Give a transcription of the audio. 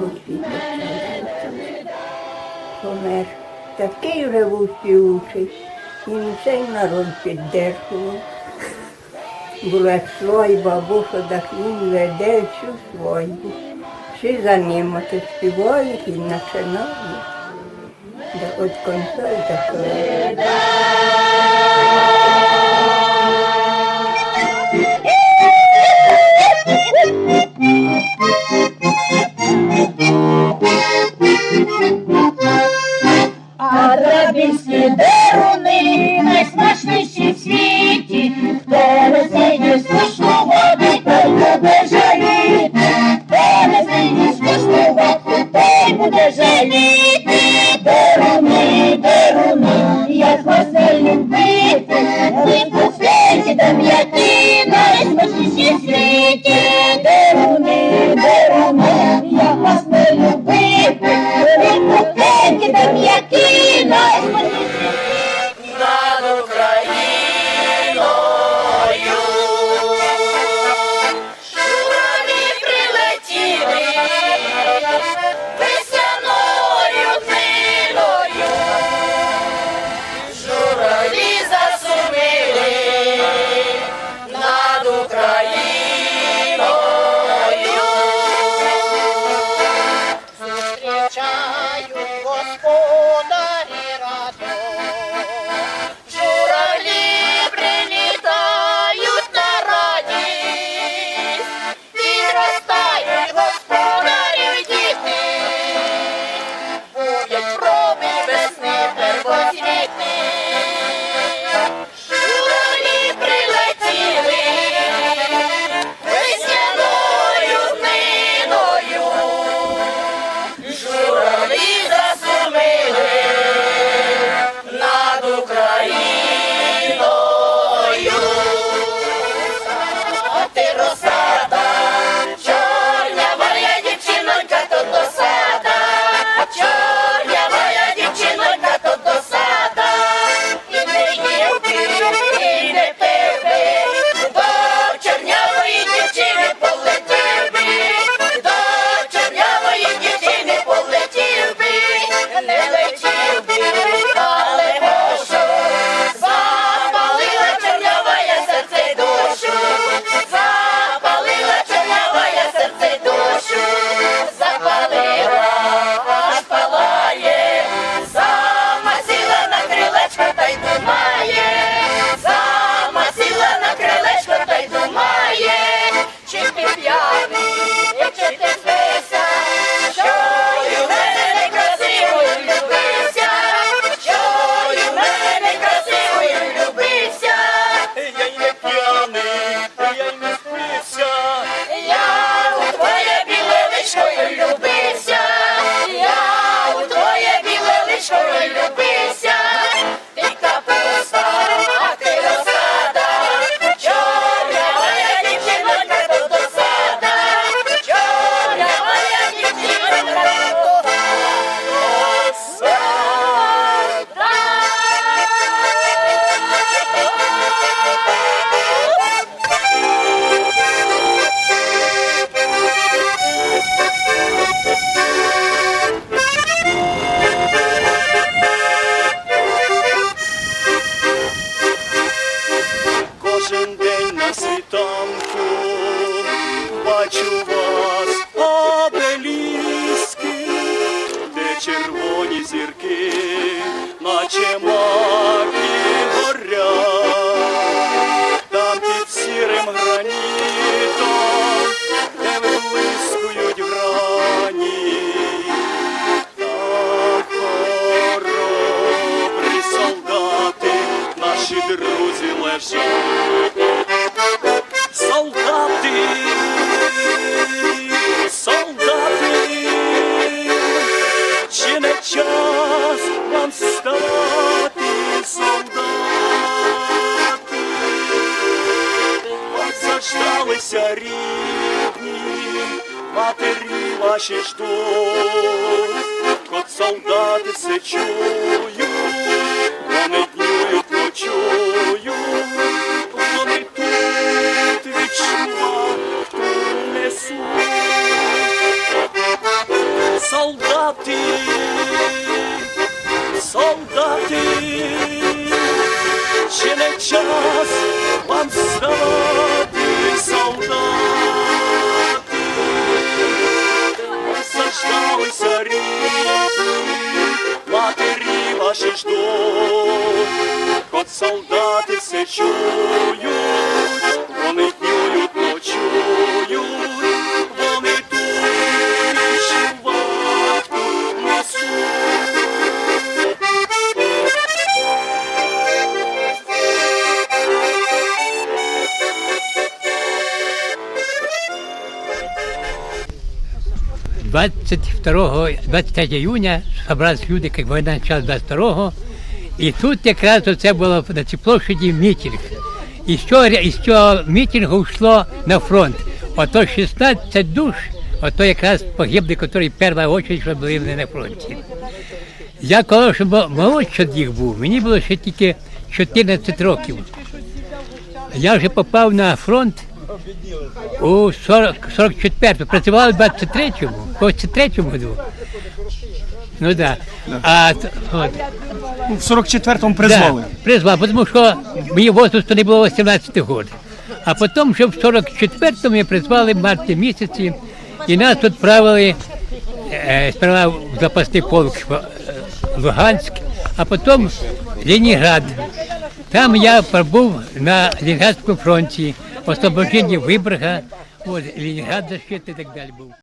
Господь помер. Такий ревучий учить. І цей народ піддержував. Була свойба, так він веде всю свойбу. Всі за ним ото співають і починають. От конца і до бачу вас, обеліски, де червоні зірки, наче мав. зібралися рідні, матері ваші ждуть, От солдати все чують, вони днюють, ночують, вони тут від шума несуть. Солдати, солдати, чи не час вам вставати? Заждалися рідні, матері ваші ждуть, От солдати все чують, вони днюють, ночують, 22, 23 июня собрались люди, как война началась 22 и тут якраз оце було на цій площаді мітинг. І цього, із цього мітингу йшло на фронт. Ото 16 душ, ото якраз погибли, які в першу очередь що були на фронті. Я коли ще молодший їх був, мені було ще тільки 14 років. Я вже попав на фронт у 40, 44-му, працювали в 23-му, в 23-му году. Ну да. А от, Ну, В 44-му призвали. Да, призвав, тому що мені возрасту не було 18 років. А потім, ще в 44-му я призвали в марті місяці, і нас відправили е, сперва в запасний полк в е, Луганськ, а потім Ленінград. Там я пробув на Ленінградському фронті, освобождення Виборга, от, Ленінград защита і так далі був.